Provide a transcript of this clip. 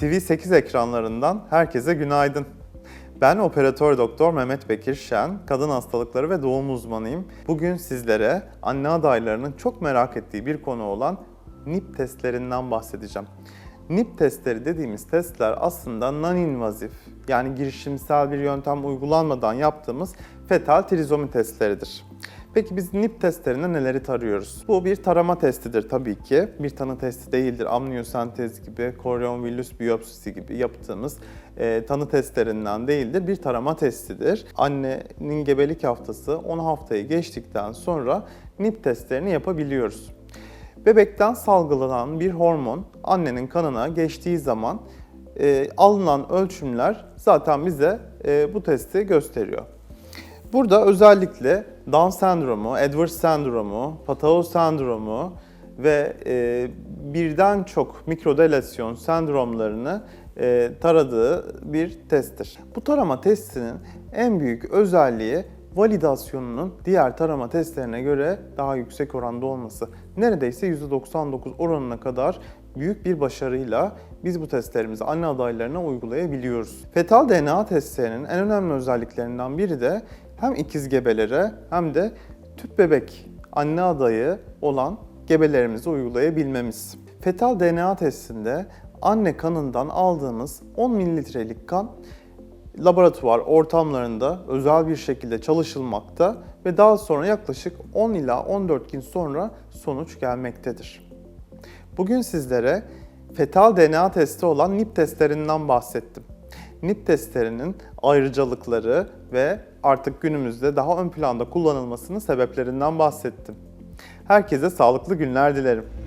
TV8 ekranlarından herkese günaydın. Ben operatör doktor Mehmet Bekir Şen, kadın hastalıkları ve doğum uzmanıyım. Bugün sizlere anne adaylarının çok merak ettiği bir konu olan NIP testlerinden bahsedeceğim. NIP testleri dediğimiz testler aslında non-invazif yani girişimsel bir yöntem uygulanmadan yaptığımız fetal trizomi testleridir. Peki biz NIP testlerinde neleri tarıyoruz? Bu bir tarama testidir tabii ki. Bir tanı testi değildir. Amniyosentez gibi, koryon villus biyopsisi gibi yaptığımız e, tanı testlerinden değildir. Bir tarama testidir. Annenin gebelik haftası 10 haftayı geçtikten sonra NIP testlerini yapabiliyoruz. Bebekten salgılanan bir hormon annenin kanına geçtiği zaman e, alınan ölçümler zaten bize e, bu testi gösteriyor. Burada özellikle Down sendromu, Edwards sendromu, Patau sendromu ve e, birden çok mikrodelasyon sendromlarını e, taradığı bir testtir. Bu tarama testinin en büyük özelliği validasyonunun diğer tarama testlerine göre daha yüksek oranda olması. Neredeyse %99 oranına kadar büyük bir başarıyla biz bu testlerimizi anne adaylarına uygulayabiliyoruz. Fetal DNA testlerinin en önemli özelliklerinden biri de hem ikiz gebelere hem de tüp bebek anne adayı olan gebelerimize uygulayabilmemiz. Fetal DNA testinde anne kanından aldığımız 10 mililitrelik kan laboratuvar ortamlarında özel bir şekilde çalışılmakta ve daha sonra yaklaşık 10 ila 14 gün sonra sonuç gelmektedir. Bugün sizlere fetal DNA testi olan NIP testlerinden bahsettim. NIP testlerinin ayrıcalıkları ve artık günümüzde daha ön planda kullanılmasının sebeplerinden bahsettim. Herkese sağlıklı günler dilerim.